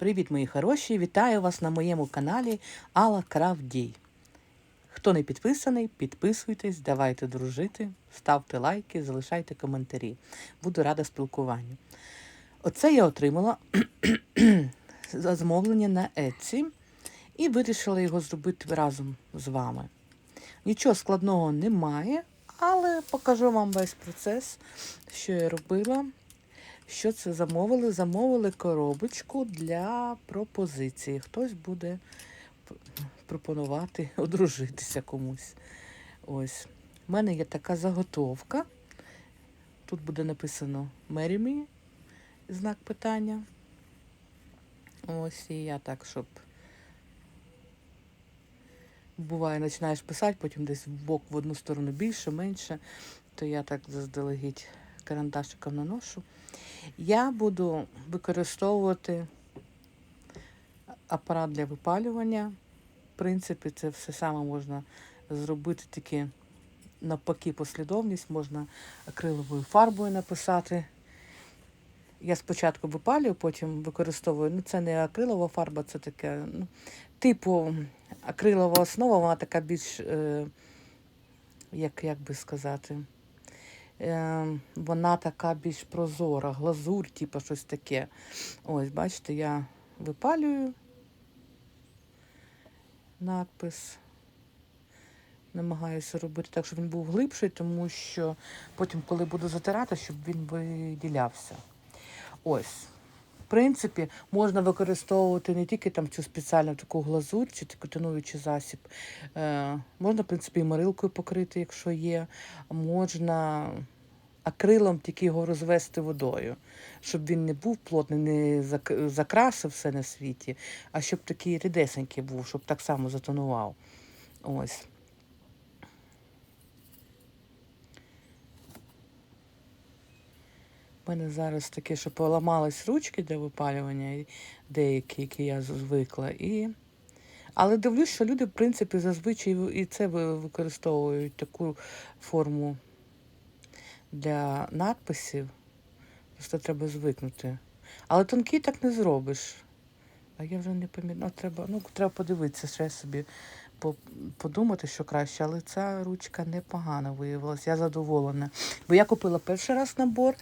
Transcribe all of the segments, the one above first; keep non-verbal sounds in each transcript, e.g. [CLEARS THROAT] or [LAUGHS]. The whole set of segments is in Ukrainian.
Привіт, мої хороші! Вітаю вас на моєму каналі Алла Кравдій. Хто не підписаний, підписуйтесь, давайте дружити, ставте лайки, залишайте коментарі. Буду рада спілкуванню. Оце я отримала [CLEARS THROAT] замовлення на Etsy і вирішила його зробити разом з вами. Нічого складного немає, але покажу вам весь процес, що я робила. Що це замовили? Замовили коробочку для пропозиції. Хтось буде пропонувати [LAUGHS] одружитися комусь. Ось. У мене є така заготовка. Тут буде написано Marry me, знак питання. Ось і я так, щоб. Буває, починаєш писати, потім десь в бок в одну сторону більше, менше, то я так заздалегідь карандашиком наношу. Я буду використовувати апарат для випалювання. В принципі, це все саме можна зробити тільки навпаки послідовність, можна акриловою фарбою написати. Я спочатку випалюю, потім використовую. Ну, це не акрилова фарба, це таке, ну, типу акрилова основа, вона така більш, е, як, як би сказати, вона така більш прозора, глазурь, типу щось таке. Ось, бачите, я випалюю надпис. Намагаюся робити так, щоб він був глибший, тому що потім, коли буду затирати, щоб він виділявся. Ось. Принципі, можна використовувати не тільки там цю спеціальну таку глазурь чи таку тонуючий засіб. Е, можна, в принципі, і морилкою покрити, якщо є. Можна акрилом тільки його розвести водою, щоб він не був плотний, не закрасив все на світі, а щоб такий рідесенький був, щоб так само затонував. Ось. У мене зараз таке, що поламались ручки для випалювання, деякі, які я звикла. І... Але дивлюсь, що люди, в принципі, зазвичай і це використовують таку форму для надписів. Просто треба звикнути. Але тонкий так не зробиш. А я вже не пам'ятаю. Треба, ну, треба подивитися, ще собі подумати, що краще. Але ця ручка непогана виявилася. Я задоволена. Бо я купила перший раз набор,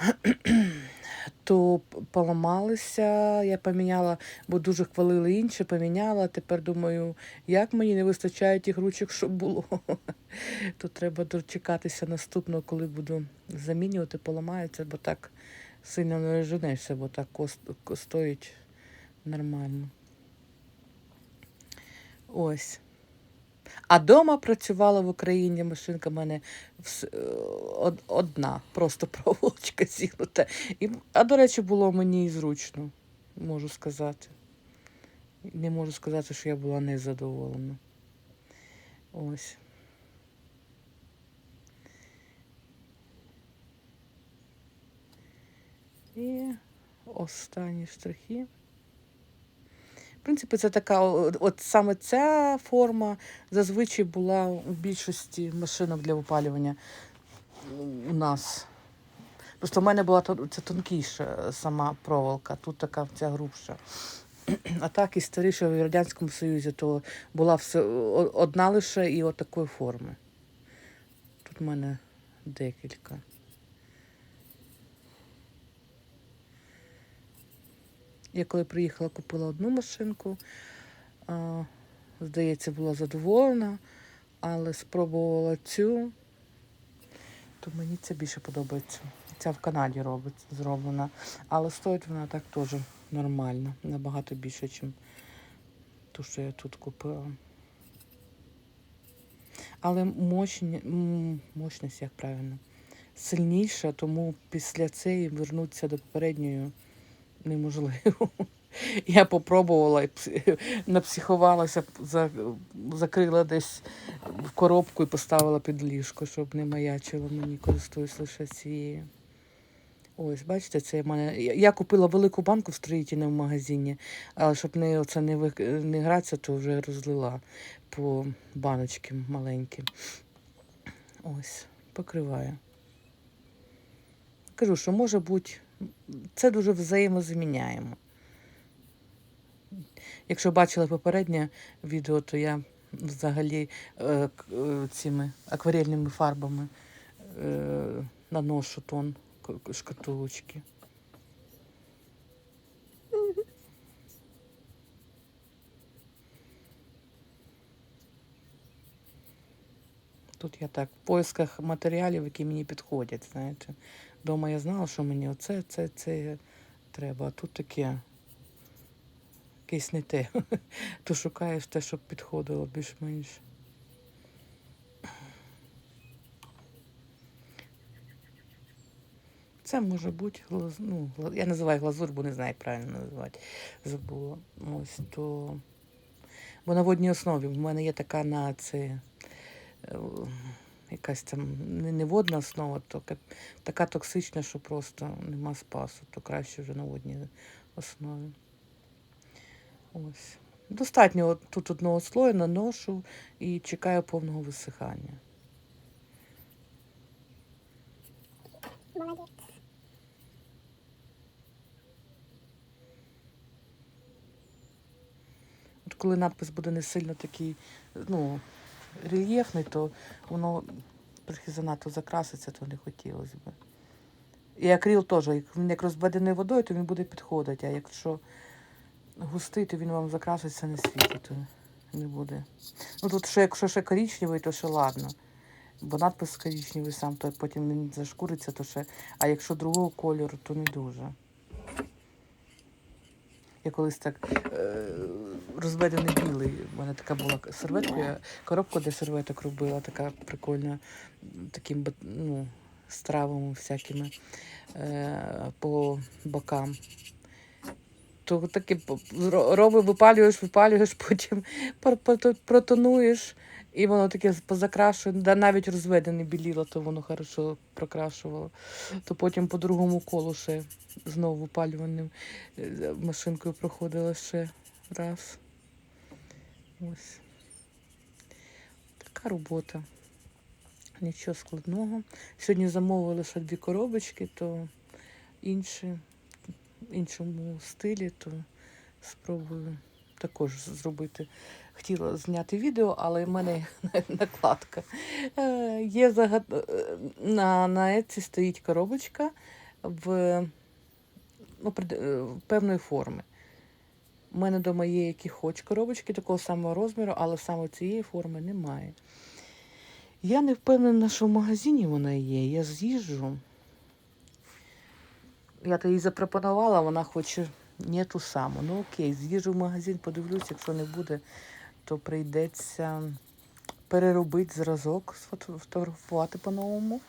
[CLEARS THROAT] то поламалися, я поміняла, бо дуже хвалили інші, поміняла. Тепер думаю, як мені не вистачає тих ручок, що було. [LAUGHS] То треба дочекатися наступного, коли буду замінювати, поламається, бо так сильно не розженешся, бо так стоїть нормально. Ось. А дома працювала в Україні машинка в мене е, од- одна, просто [LAUGHS] проволочка зігнута. А до речі, було мені і зручно, можу сказати. Не можу сказати, що я була незадоволена. Ось. І останні штрихи. В принципі, це така, от саме ця форма зазвичай була у більшості машинок для випалювання у нас. Просто в мене була це тонкіша сама проволока, тут така ця грубша. А так і старіше в Радянському Союзі, то була все одна лише і от такої форми. Тут в мене декілька. Я коли приїхала, купила одну машинку. Здається, була задоволена, але спробувала цю, то мені це більше подобається. Ця в Канаді робить, зроблена. Але стоїть вона так теж нормально, набагато більше, ніж ту, що я тут купила. Але мощні, мощність, як правильно, сильніша, тому після цієї вернутися до попередньої неможливо. Я попробувала напсихувалася, закрила десь в коробку і поставила під ліжко, щоб не маячило мені, користуюсь лише цією. Ось, бачите, це в мене. Я купила велику банку в строїтельному магазині, але щоб не, оце не, вик... не гратися, то вже розлила по баночки маленьким. Ось, покриваю. Кажу, що може бути, це дуже взаємозаміняємо. Якщо бачили попереднє відео, то я взагалі е, е, цими акварельними фарбами е, наношу тон шкатулочки. Тут я так в поисках матеріалів, які мені підходять, знаєте. Дома я знала, що мені оце, це, це треба, а тут таке якесь не те. [LAUGHS] То шукаєш те, щоб підходило більш-менш. Це може бути глаз... ну, я називаю глазур, бо не знаю, як правильно називати. Забула. Ось то. Бо на водній основі в мене є така на це е, якась там не, не водна основа, то така токсична, що просто нема спасу, то краще вже на водній основі. Ось. Достатньо тут одного слою наношу і чекаю повного висихання. Молодець. От коли надпис буде не сильно такий, ну, рельєфний, то воно трохи занадто закраситься, то не хотілося б. І акрил теж, як він як розведений водою, то він буде підходити, а якщо густий, то він вам закраситься не світить, то не буде. Ну тут ще, якщо ще коричневий, то ще ладно. Бо надпис коричневий сам, то потім він зашкуриться, то ще. А якщо другого кольору, то не дуже. Я колись так е, розведений білий. У мене така була серветка, я коробку для серветок робила, така прикольна, таким ну, з травами всякими е, по бокам. То таке п- роби, випалюєш, випалюєш, [LAUGHS] потім протонуєш, і воно таке позакрашує. Да, навіть розведене біліло, то воно хорошо прокрашувало. То потім по другому колу ще знову випалюваним е, машинкою проходила ще раз. Ось. Така робота. Нічого складного. Сьогодні замовили лише дві коробочки, то інші, в іншому стилі, то спробую також зробити. Хотіла зняти відео, але в мене [LAUGHS] накладка. Е, Є загад... е, на, на Еці стоїть коробочка в, ну, е, певної форми. У мене вдома є які хоч коробочки такого самого розміру, але саме цієї форми немає. Я не впевнена, що в магазині вона є. Я з'їжджу. Я то їй запропонувала, вона хоче не ту саму. Ну окей, з'їжджу в магазин, подивлюсь, якщо не буде, то прийдеться переробити зразок, сфото- фотографувати по-новому.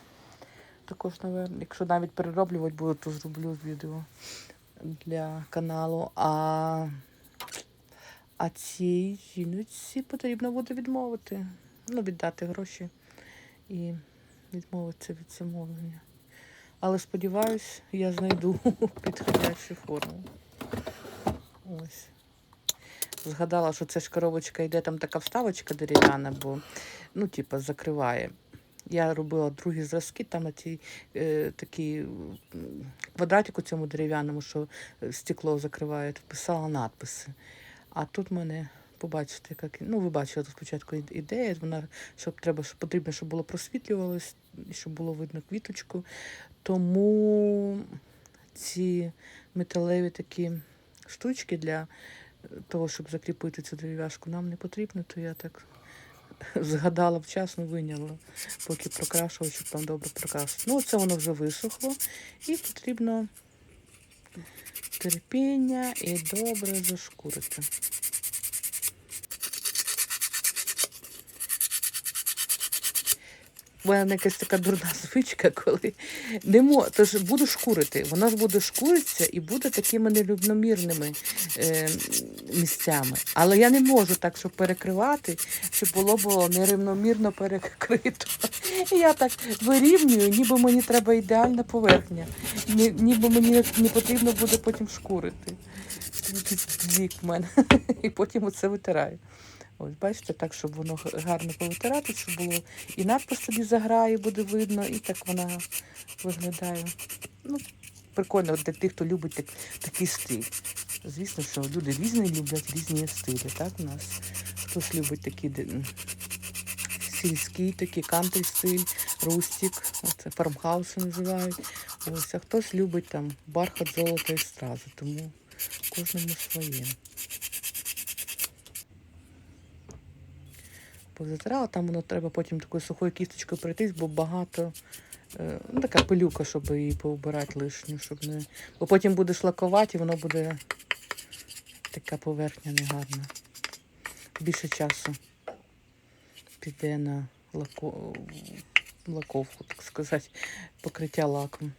Також, напевно, якщо навіть перероблювати буду, то зроблю відео для каналу. А, а цій жіночці потрібно буде відмовити. Ну, віддати гроші і відмовитися від замовлення. Але сподіваюсь, я знайду [LAUGHS] підходящу форму. Ось. Згадала, що це ж коробочка йде, там така вставочка дерев'яна, бо ну, типа, закриває. Я робила другі зразки, там на цій е, такій квадратику цьому дерев'яному, що е, стекло закриває, вписала надписи. А тут в мене побачите, як ну ви бачили спочатку ідея, вона щоб треба, щоб потрібно, щоб було просвітлювалось, щоб було видно квіточку. Тому ці металеві такі штучки для того, щоб закріпити цю дерев'яшку, нам не потрібно, то я так [LAUGHS] згадала вчасно, виняла, поки прокрашувала, щоб там добре прокрасити. Ну, це воно вже висохло, і потрібно терпіння і добре зашкурити. У мене якась така дурна [LAUGHS] звичка, коли не мо... Тож буду шкурити. Вона ж буде шкуритися і буде такими нерівномірними е, місцями. Але я не можу так, щоб перекривати, щоб було було нерівномірно перекрито. Я так вирівнюю, ніби мені треба ідеальна поверхня. Ні, ніби мені не потрібно буде потім шкурити. Зік в мене. [LAUGHS] І потім оце витираю. Ось, бачите, так, щоб воно гарно повитирати, щоб було і надпис собі заграє, буде видно, і так вона виглядає. Ну, прикольно для тих, хто любить так, такий стиль. Звісно, що люди різні люблять різні стилі. Так, у нас хтось любить такі сільський, такий кантрі стиль, рустик, це фармхауси називають. Ось, а хтось любить там бархат, золото і стрази, тому кожному своє. Позатирала, там воно треба потім такою сухою кісточкою пройтись, бо багато. е, Ну, така пилюка, щоб її поубирати лишню, щоб не. Бо потім будеш лакувати, і воно буде така поверхня негарна. Більше часу піде на лако... лаковку, так сказати, покриття лаком.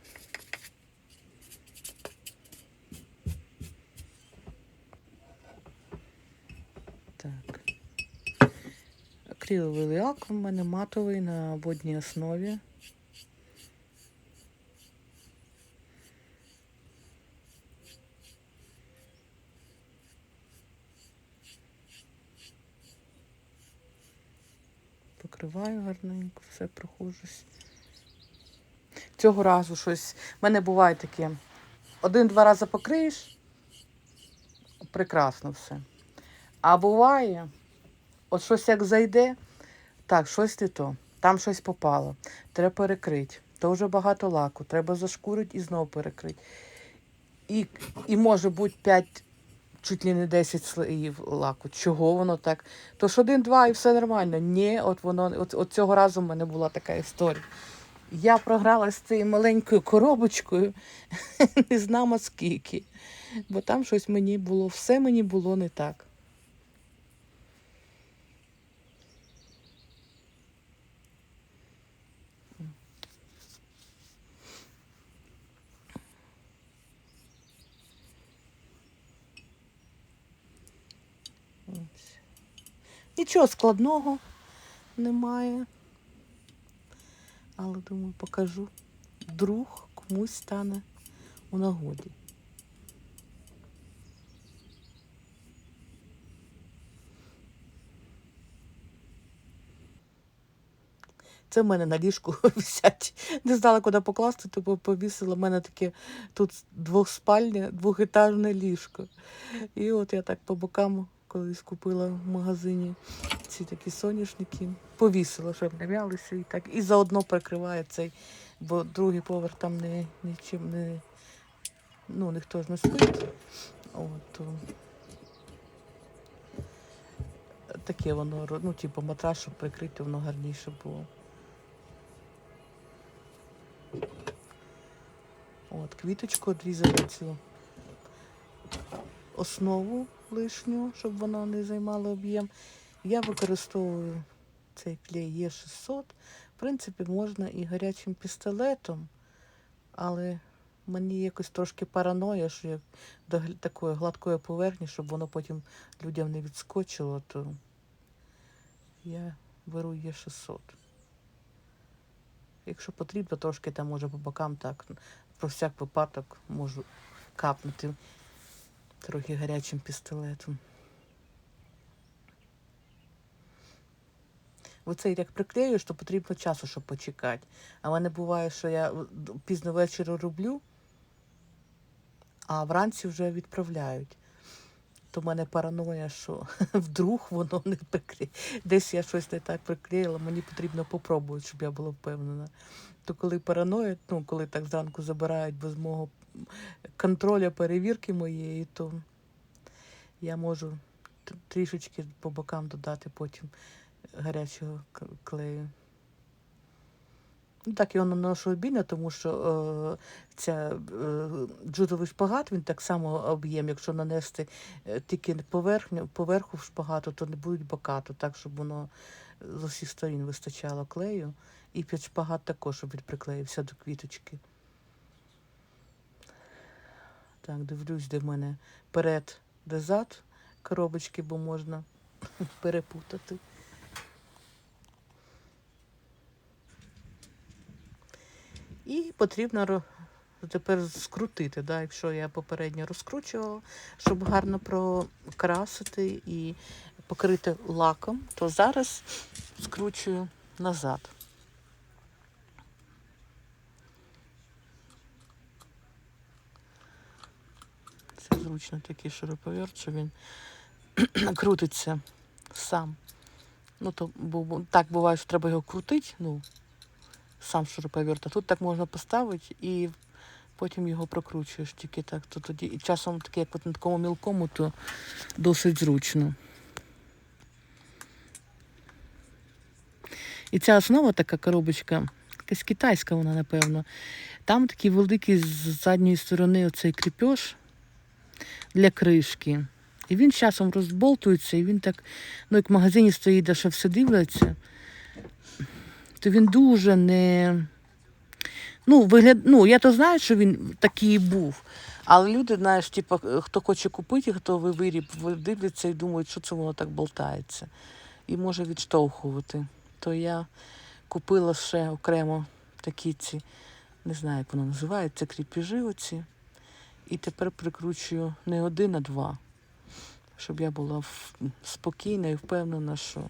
Так. Акриловий у мене матовий на водній основі. Покриваю гарненько, все прохожусь. Цього разу щось. У мене буває таке. Один-два рази покриєш, прекрасно все. А буває, от щось як зайде, так, щось не то. Там щось попало. Треба перекрити. То вже багато лаку. Треба зашкурити і знову перекрити. І, і може бути 5, чуть ли не 10 слоїв лаку. Чого воно так? Тож один-два і все нормально. Ні, от воно, от, от цього разу в мене була така історія. Я програла з цією маленькою коробочкою, [LAUGHS] не знамо скільки. Бо там щось мені було, все мені було не так. Ось. Нічого складного немає. Але думаю, покажу. Друг комусь стане у нагоді. Це в мене на ліжку [LAUGHS] висять. Не знала, куди покласти, то повісила. У мене таке тут двохспальне, двохетажне ліжко. І от я так по бокам колись купила в магазині ці такі соняшники. Повісила, щоб не м'ялися і так. І заодно прикриває цей, бо другий поверх там не, нічим не. Ну, ніхто ж не спить. От. Таке воно, ну, типу матрас, щоб прикрити, воно гарніше було. От, квіточку відрізала цю основу лишню, щоб вона не займала об'єм. Я використовую цей клей Е600. В принципі, можна і гарячим пістолетом, але мені якось трошки параноя, що як до такої гладкої поверхні, щоб воно потім людям не відскочило, то я беру Е600. Якщо потрібно, трошки там може по бокам так, про всяк випадок можу капнути трохи гарячим пістолетом. Оце як приклеюєш, то потрібно часу, щоб почекати. А в мене буває, що я пізно ввечері роблю, а вранці вже відправляють. То в мене параноя, що [LAUGHS] вдруг воно не приклеє. Десь я щось не так приклеїла, мені потрібно попробувати, щоб я була впевнена. То коли параноя, ну коли так зранку забирають без мого контроля перевірки моєї, то я можу трішечки по бокам додати потім гарячого клею. Так його наношу обільно, тому що е, ця е, джутовий шпагат, він так само об'єм, якщо нанести е, тільки поверхню, поверху шпагату, то не будуть бокату, так, щоб воно з усіх сторін вистачало клею. І під шпагат також, щоб він приклеївся до квіточки. Так, дивлюсь, де в мене перед, де зад коробочки, бо можна [LAUGHS] перепутати. І потрібно тепер скрутити, да, якщо я попередньо розкручувала, щоб гарно прокрасити і покрити лаком, то зараз скручую назад. Це зручно такий шуруповерт, що він [CLEARS THROAT] крутиться сам. Ну, то бу- так буває, що треба його крутити, ну, сам шуруповерт. А тут так можна поставити і потім його прокручуєш тільки так. То тоді і часом таке, як от на такому мілкому, то досить зручно. І ця основа, така коробочка, якась китайська вона, напевно. Там такий великий з задньої сторони оцей кріпеж для кришки. І він часом розболтується, і він так, ну як в магазині стоїть, де ще все дивляться, то він дуже не. Ну, вигляд... ну, я то знаю, що він такий був. Але люди, знаєш, типу, хто хоче купити, готовий виріб, дивляться і думають, що це воно так болтається. І може відштовхувати. То я купила ще окремо такі ці, не знаю, як воно називається, кріпіжі оці. І тепер прикручую не один, а два. Щоб я була спокійна і впевнена, що,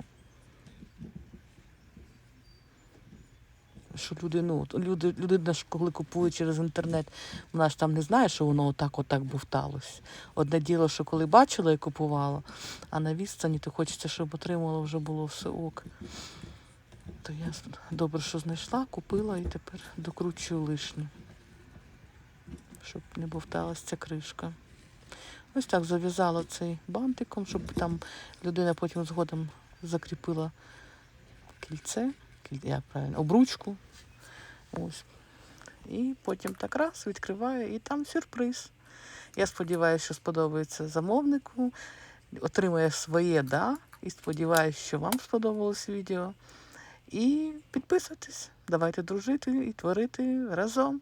що люди, ну, люди, людина ж коли купує через інтернет, вона ж там не знає, що воно отак отак бовталось. Одне діло, що коли бачила і купувала, а на відстані то хочеться, щоб отримала вже було все ок. То я добре, що знайшла, купила і тепер докручую лишнє, щоб не бовталась ця кришка. Ось так зав'язала цей бантиком, щоб там людина потім згодом закріпила кільце, кіль- як правильно, обручку. Ось. І потім так раз відкриваю, і там сюрприз. Я сподіваюся, що сподобається замовнику, отримає своє да. І сподіваюся, що вам сподобалось відео. І підписуйтесь, давайте дружити і творити разом.